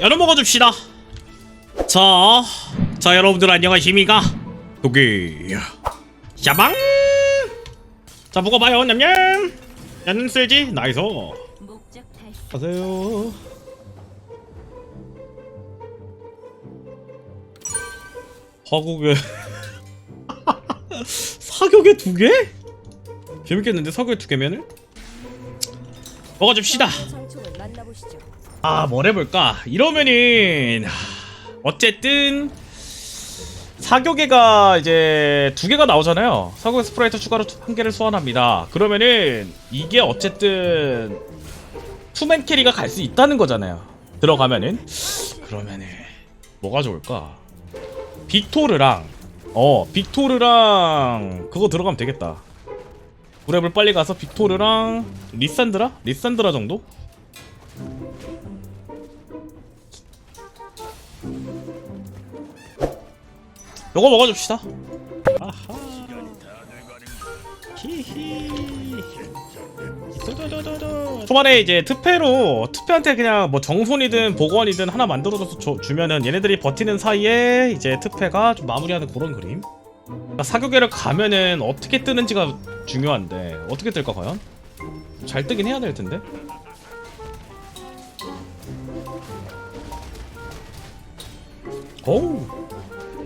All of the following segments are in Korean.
연어 먹어줍시다. 자, 자 여러분들 안녕하십니까? 도기 샤방. 자 먹어봐요, 냠냠. 얀 쓸지 나이스. 가세요. 화국에 사격에 두 개? 재밌겠는데 사격에 두 개면은? 먹어줍시다. 아, 뭘 해볼까? 이러면은 하, 어쨌든 사격계가 이제 두 개가 나오잖아요. 사격 스프라이트 추가로 한 개를 소환합니다. 그러면은 이게 어쨌든 투맨 캐리가 갈 수 있다는 거잖아요. 들어가면은 그러면은 뭐가 좋을까? 빅토르랑 어 빅토르랑 그거 들어가면 되겠다. 브랩을 빨리 가서 빅토르랑 리산드라? 리산드라 정도? 요거 먹어줍시다. 아하. 히히. 초반에 이제 특패로 특패한테 그냥 뭐 정손이든 복원이든 하나 만들어줘서 줘- 주면은 얘네들이 버티는 사이에 이제 특패가 좀 마무리하는 그런 그림. 그러니까 사교계를 가면은 어떻게 뜨는지가 중요한데 어떻게 뜰까 과연? 잘 뜨긴 해야 될 텐데. 오우.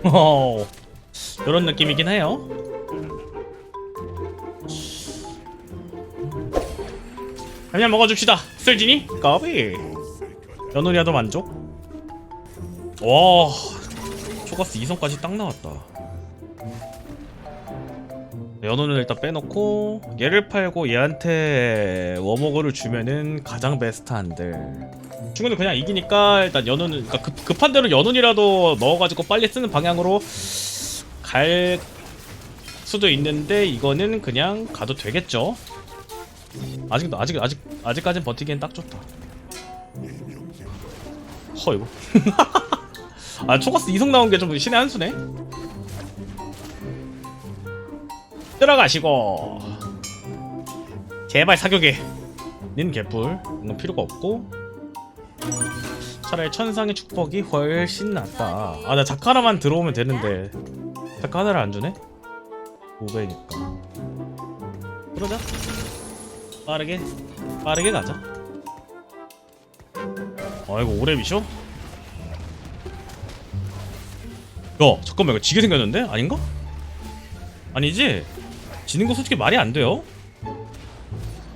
어, 이런 느낌이긴 해요. 그냥 먹어줍시다. 쓸지니? 까비. 연우리아도 만족. 와, 초가스 2성까지 딱 나왔다. 연우는 일단 빼놓고 얘를 팔고 얘한테 워머그를 주면은 가장 베스트한데 친구는 그냥 이기니까 일단 연우는 그러니까 급, 급한 대로 연운이라도 넣어가지고 빨리 쓰는 방향으로 갈 수도 있는데 이거는 그냥 가도 되겠죠. 아직도 아직 아직 아직까진 버티기엔 딱 좋다. 허 이거. 아 초가스 이성 나온 게 좀 신의 한 수네. 들어가시고 제발 사격에 닌 개뿔 이건 필요가 없고 차라리 천상의 축복이 훨씬 낫다. 아, 나 자카 하나만 들어오면 되는데. 자카 하나를 안 주네? 5배니까. 그러자. 빠르게, 빠르게 가자. 아, 이거 오래 미셔? 야, 잠깐만, 이거 지게 생겼는데? 아닌가? 아니지? 지는 거 솔직히 말이 안 돼요?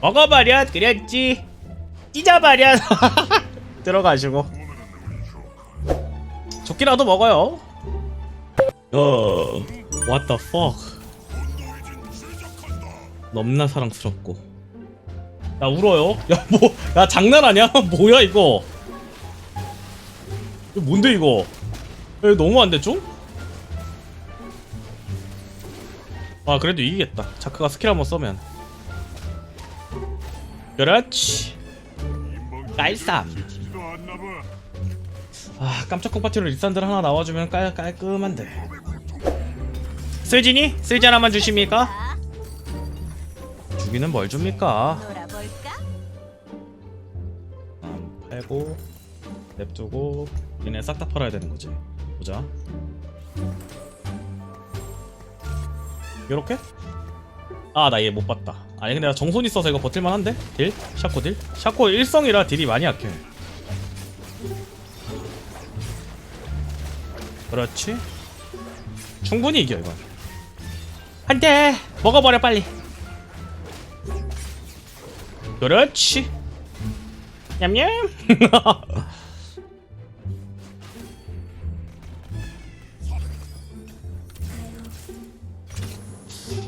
먹어버려, 그랬지. 찢어버려. 들어가시고. 조끼라도 먹어요. 어 What the fuck? 넘나 사랑스럽고. 야 울어요? 야뭐야 장난 아니야? 뭐야 이거? 이거 뭔데 이거? 야, 너무 안돼 좀? 아 그래도 이기겠다. 자크가 스킬 한번 써면. 그렇지. 깔쌈 아 깜짝 콩파티로 리산들 하나 나와주면 깔, 깔끔한데 쓸지니? 쓸지 하나만 주십니까? 주기는 뭘 줍니까? 놀아볼까? 음, 팔고 냅두고 얘네 싹 다 팔아야 되는 거지 보자 요렇게? 아 나 얘 못 봤다 아니 근데 나 정손 있어서 이거 버틸만 한데? 딜? 샤코 딜? 샤코 일성이라 딜이 많이 약해 그렇지. 충분히 이겨 이건. 안돼 먹어버려 빨리. 그렇지. 냠냠.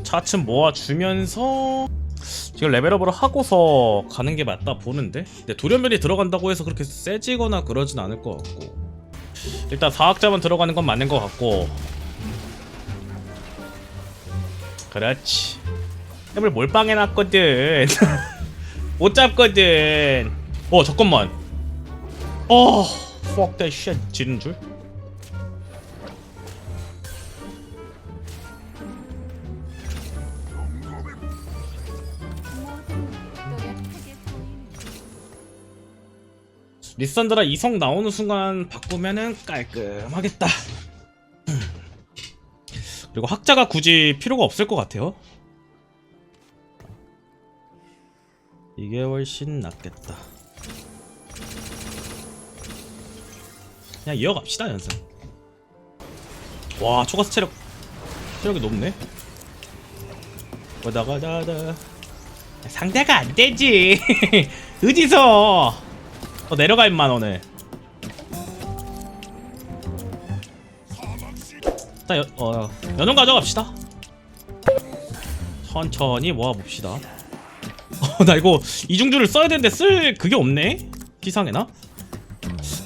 차츰 모아주면서 지금 레벨업을 하고서 가는 게 맞다 보는데? 근데 돌연변이 들어간다고 해서 그렇게 세지거나 그러진 않을 것 같고 일단 사학자만 들어가는 건 맞는 것 같고. 그렇지. 템을 몰빵 해놨거든. 못 잡거든. 어 잠깐만. 어 fuck that shit. 지른 줄 리산드라 이성 나오는 순간 바꾸면은 깔끔하겠다. 그리고 학자가 굳이 필요가 없을 것 같아요. 이게 훨씬 낫겠다. 그냥 이어갑시다 연승. 와 초가스 체력 체력이 높네. 가다가다다. 상대가 안 되지. 어디서? 어, 내려가 임마 너네. 일단 여, 어, 연ung 가져갑시다. 천천히 모아봅시다. 어, 나 이거 이중주를 써야 되는데 쓸 그게 없네? 피상해나?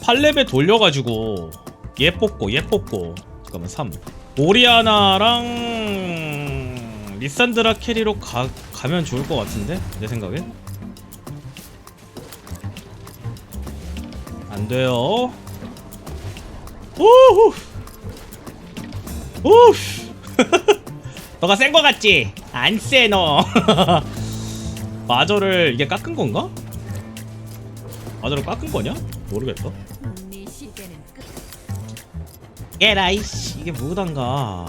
8렙에 돌려가지고 얘 뽑고 얘 뽑고 잠깐만 3 오리아나랑 리산드라 캐리로 가, 가면 좋을 것 같은데? 내 생각엔 안 돼요 오후 오후 너가 센 거 같지? 안 쎄 너 마저를 이게 깎은 건가? 마저를 깎은 거냐? 끝. 에라이씨 이게 뭐단가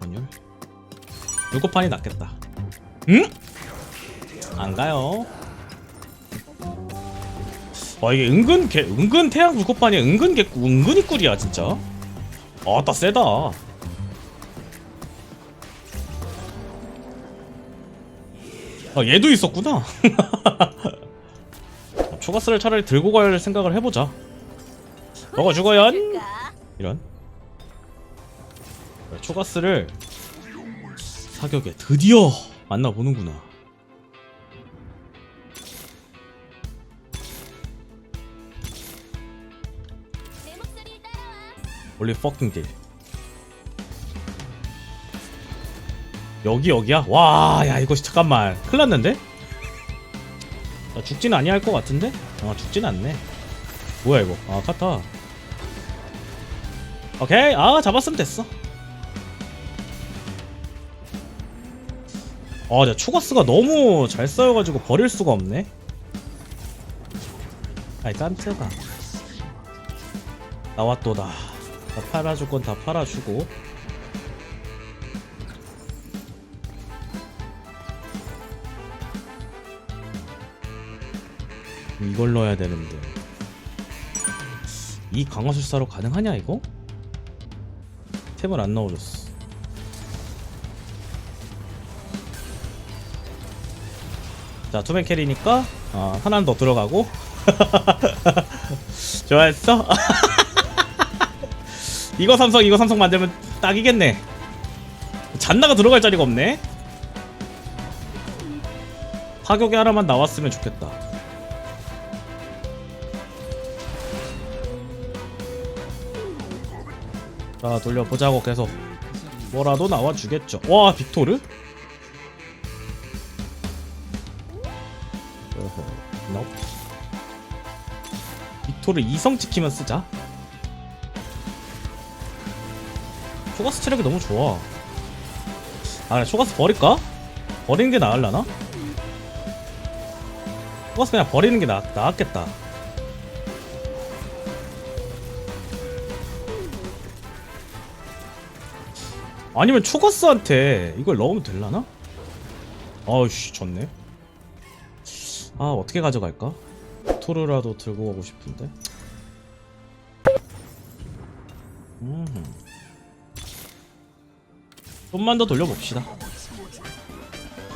아니요 요거판이 낫겠다 응? 안 가요 아 이게 은근 개 은근 태양 물고판이 은근 개 은근히 꿀이야 진짜. 아따 세다. 아 얘도 있었구나. 초가스를 차라리 들고 갈 생각을 해보자. 먹어 죽어연? 이런. 네, 초가스를 사격에 드디어 만나보는구나 원래 fucking 딜 여기 여기야? 와, 야 이거 잠깐만 큰일 났는데? 나 죽진 아니할 것 같은데? 아 죽진 않네 뭐야 이거 아 카타 오케이 아 잡았으면 됐어 아, 내 초가스가 너무 잘 쌓여가지고 버릴 수가 없네. 아이 깜짝아. 나왔도다. 다 팔아줄 건 다 팔아주고. 이걸 넣어야 되는데. 이 강화술사로 가능하냐 이거? 탭을 안 넣어줬어. 자 투맨 캐리니까 어, 하나는 더 들어가고 좋아했어? 이거 삼성 이거 삼성 만들면 딱이겠네. 잔나가 들어갈 자리가 없네. 타격이 하나만 나왔으면 좋겠다. 자 돌려보자고 계속. 뭐라도 나와주겠죠. 와 빅토르? 빅토르 이성 찍히면 쓰자. 초가스 체력이 너무 좋아. 아, 초가스 버릴까? 버리는 게 나을라나? 초가스 그냥 버리는 게 나, 나았겠다. 아니면 초가스한테 이걸 넣으면 될라나? 아우씨, 졌네. 아 어떻게 가져갈까? 토르라도 들고 가고 싶은데 음. 좀만 더 돌려봅시다.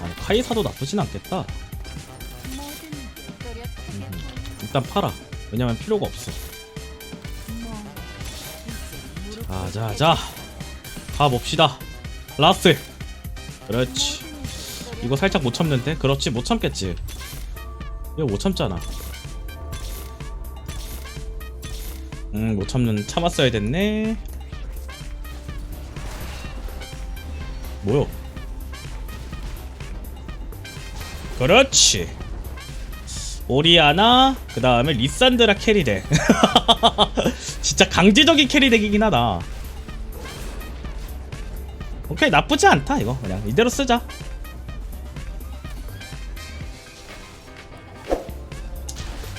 아니 카이사도 나쁘진 않겠다. 일단 팔아. 왜냐면 필요가 없어. 자자자. 가봅시다. 라스트 그렇지. 이거 살짝 못 참는데? 그렇지 못 참겠지. 이거 못 참잖아. 음못 참는 참았어야 됐네 뭐요? 그렇지. 오리아나 그 다음에 리산드라 캐리덱 진짜 강제적인 캐리덱이긴 하다. 오케이 나쁘지 않다 이거. 그냥 이대로 쓰자.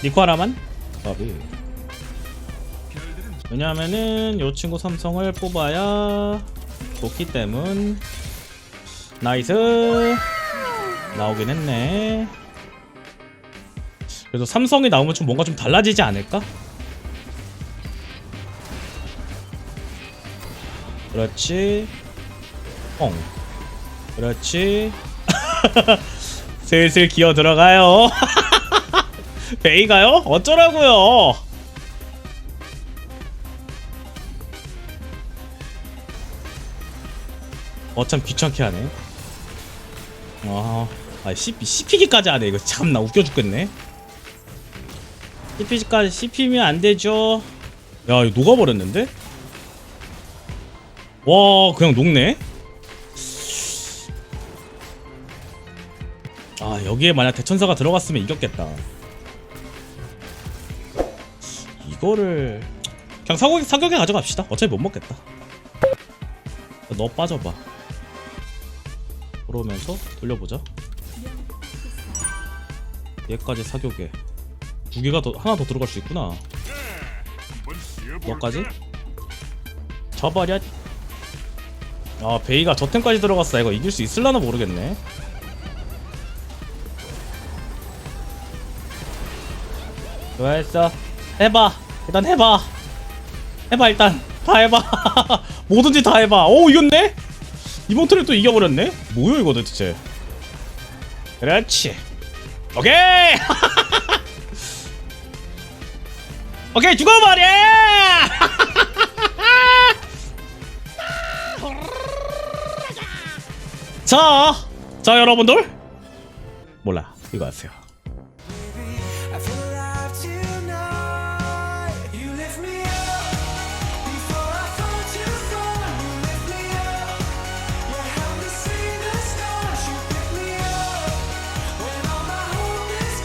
니코 하나만? 까비 왜냐하면은 요 친구 삼성을 뽑아야 좋기 때문 나이스. 나오긴 했네. 그래서 삼성이 나오면 좀 뭔가 좀 달라지지 않을까? 그렇지. 뻥 그렇지. 슬슬 기어 들어가요. 베이가요? 어쩌라고요? 어참 귀찮게 하네 아, 아 CP, CP기까지 하네 이거 참나 웃겨 죽겠네. CP기까지 CP면 안 되죠. 야 이거 녹아버렸는데? 와 그냥 녹네? 아 여기에 만약 대천사가 들어갔으면 이겼겠다. 이거를 그냥 사격, 사격에 가져갑시다. 어차피 못 먹겠다. 너 빠져봐 그러면서 돌려보자. 얘까지 사격에 두 개가 더 하나 더 들어갈 수 있구나. 너까지? 저버려 아 베이가 저템까지 들어갔어. 이거 이길 수 있을라나 모르겠네. 좋아했어. 해봐. 일단 해봐. 해봐 일단. 다 해봐. 뭐든지 다 해봐. 오 이겼네 이번 턴에 또 이겨버렸네? 뭐야 이거 도대체? 그렇지. 오케이! 오케이 죽어버려 자, 자 여러분들. 몰라 이거 하세요